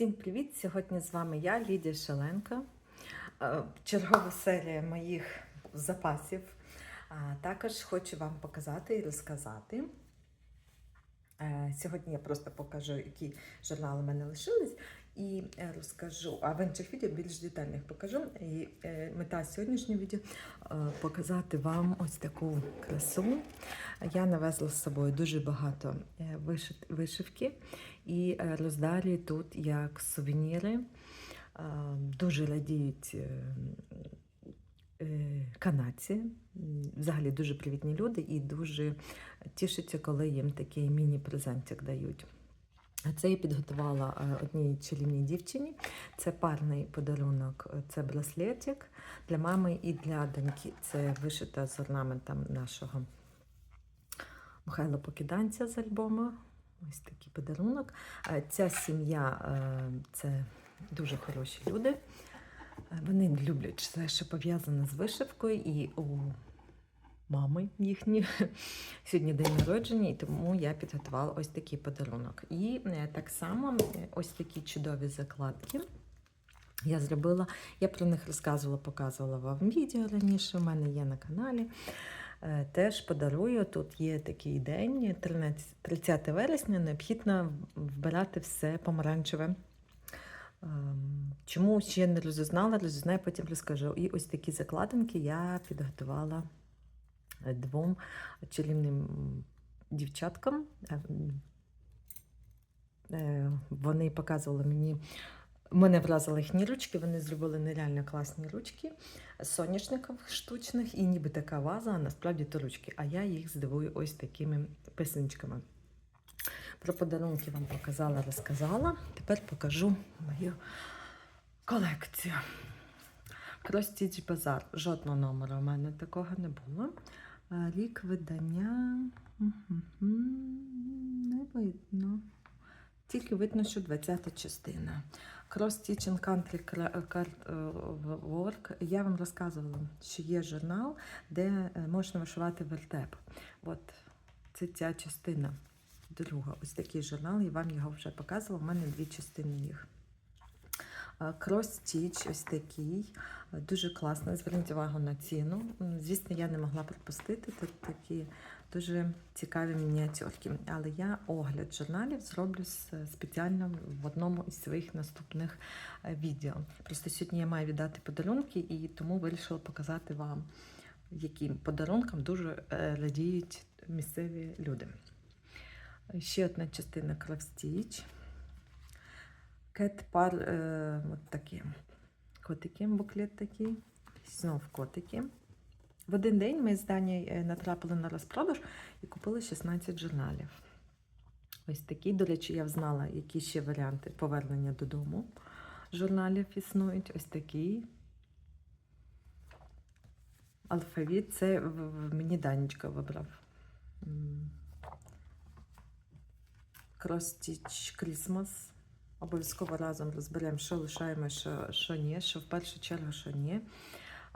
Всім привіт! Сьогодні з вами я, Лідія Шаленко. Е, Чергова серія моїх запасів. Також хочу вам показати і розказати. Е, Сьогодні я просто покажу, які журнали в мене лишились, і е, розкажу, а в інших відео більш детальних покажу. І е, мета сьогоднішнього відео показати вам ось таку красу. Я навезла з собою дуже багато вишивки і роздарі тут як сувеніри. Дуже радіють канадці. Взагалі дуже привітні люди і дуже тішаться, коли їм такий міні-презентик дають. Це я підготувала е, одній чарівній дівчині. Це парний подарунок, е, це браслетик для мами і для доньки. Це вишита з орнаментом нашого Михайла Покиданця з альбому. Ось такий подарунок. Е, Ця сім'я е, це дуже хороші люди. Вони люблять все, що пов'язане з вишивкою, і у мами їхні сьогодні день народження, і тому я підготувала ось такий подарунок. І е, так само е, ось такі чудові закладки. Я зробила, я про них розказувала, показувала вам відео раніше. У мене є на каналі. Е, Теж подарую. Тут є такий день, 13, 30 вересня, необхідно вбирати все помаранчеве. Ем, Чому ще не розізнала, розізнаю, потім розкажу. І ось такі закладинки я підготувала е, двом чарівним дівчаткам. Е, е, Вони показували мені. Мене вразили їхні ручки, вони зробили нереально класні ручки з соняшникових штучних, і ніби така ваза, а насправді то ручки. А я їх здивую ось такими писанчиками. Про подарунки вам показала, розказала. Тепер покажу мою колекцію. Кростіч Базар. Жодного номера у мене такого не було. Рік видання не видно. Тільки видно, що 20-та частина. Cross Teaching Country Card е, Work. Я вам розказувала, що є журнал, де е, можна вишивати вертеп. От це ця частина. Друга. Ось такий журнал, я вам його вже показувала. У мене дві частини їх. Cross Stitch ось такий. Е, Дуже класно. Зверніть увагу на ціну. Звісно, я не могла пропустити тут такі дуже цікаві мініатюрки. Але я огляд журналів зроблю спеціально в одному із своїх наступних е, відео. Просто сьогодні я маю віддати подарунки і тому вирішила показати вам, яким подарункам дуже е, радіють місцеві люди. Ще одна частина Кравстіч. Кет пар е, от такі. Котики, буклет такий. Знов котики. В один день ми з Дані е, натрапили на розпродаж і купили 16 журналів. Ось такі. До речі, я знала, які ще варіанти повернення додому журналів існують. Ось такий. Алфавіт це мені Данечка вибрав. Stitch Christmas. Обов'язково разом розберемо, що лишаємо, що, що ні, що в першу чергу, що ні.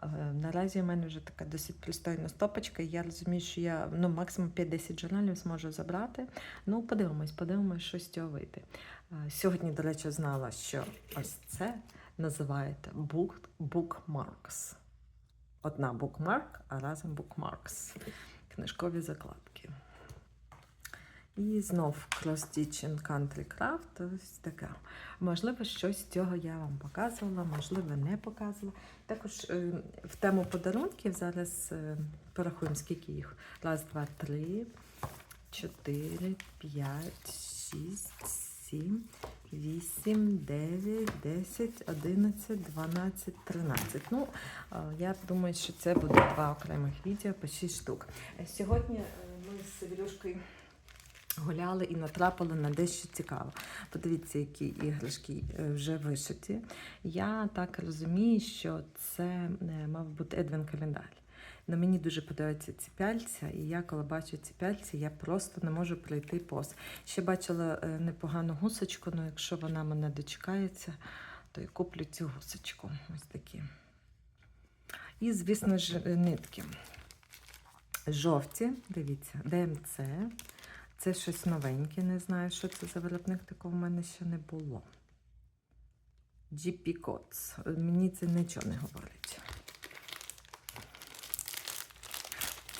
Е, Наразі у мене вже така досить пристойна стопочка. Я розумію, що я ну, максимум 5-10 журналів зможу забрати. Ну, подивимось, подивимось, що з цього вийде. Е, Сьогодні, до речі, знала, що ось це називається bookmarks. Одна bookmark, а разом bookmarks. Книжкові закладки. І знов Cross Stitch and Country Craft. Ось така. Можливо, щось з цього я вам показувала, можливо, не показувала. Також е, в тему подарунків зараз е, порахуємо, скільки їх. Раз, два, три, чотири, п'ять, шість, сім, вісім, дев'ять, десять, одинадцять, дванадцять, тринадцять. Ну, е, я думаю, що це буде два окремих відео по шість штук. Сьогодні ми з Севірюшкою гуляли і натрапили на дещо цікаве. Подивіться, які іграшки е, вже вишиті. Я так розумію, що це е, мав бути Едвін календар. Но мені дуже подобаються ці пяльця, і я, коли бачу ці пяльці, я просто не можу пройти повз. Ще бачила е, непогану гусочку, але якщо вона мене дочекається, то я куплю цю гусочку. Ось такі. І, звісно ж, нитки. Жовті, дивіться, ДМЦ. Це щось новеньке, не знаю, що це за виробник, такого в мене ще не було. GP Coats. Мені це нічого не говорить.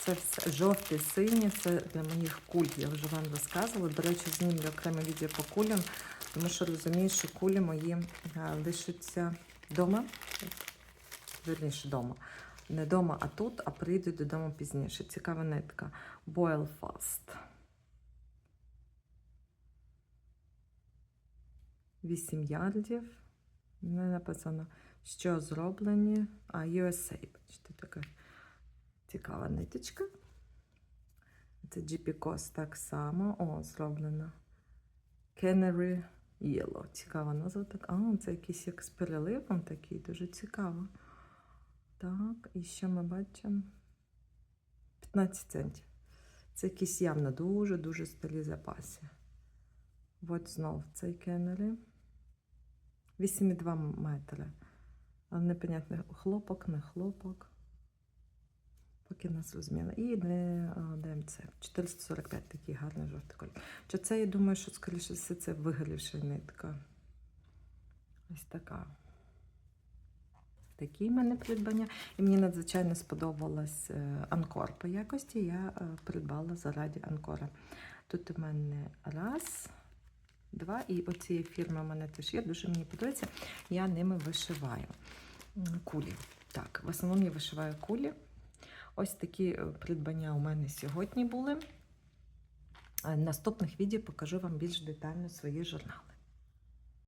Це все жовте, синє, це для моїх куль. Я вже вам розказувала. До речі, знімлю окреме відео по кулям, тому що розумію, що кулі мої лишаться вдома. Вірніше вдома. Не вдома, а тут, а прийдуть додому пізніше. Цікава нитка. Boil Fast. 8 ярдів. Не написано, що зроблені. А, USA. Бачите, така цікава ниточка. Це GP Cos так само. О, зроблено. Canary Yellow. Цікава назва. Так. А, це якийсь як з переливом такий, дуже цікаво. Так, і що ми бачимо? 15 центів. Це якісь явно дуже-дуже сталі запаси. От знов цей кеннері. 8,2 метри. Але непонятно, хлопок, не хлопок. Поки нас розміна. І не ДМЦ. 445 такий гарний жовтий колір. Чи це, я думаю, що, скоріше все, це вигорівша нитка. Ось така. Такі в мене придбання. І мені надзвичайно сподобалась е, анкор по якості. Я е, придбала заради анкора. Тут у мене раз, два, і оцієї фірми у мене теж є. Дуже мені подобається. Я ними вишиваю кулі. Так, в основному я вишиваю кулі. Ось такі е, придбання у мене сьогодні були. Е, Наступних відео покажу вам більш детально свої журнали.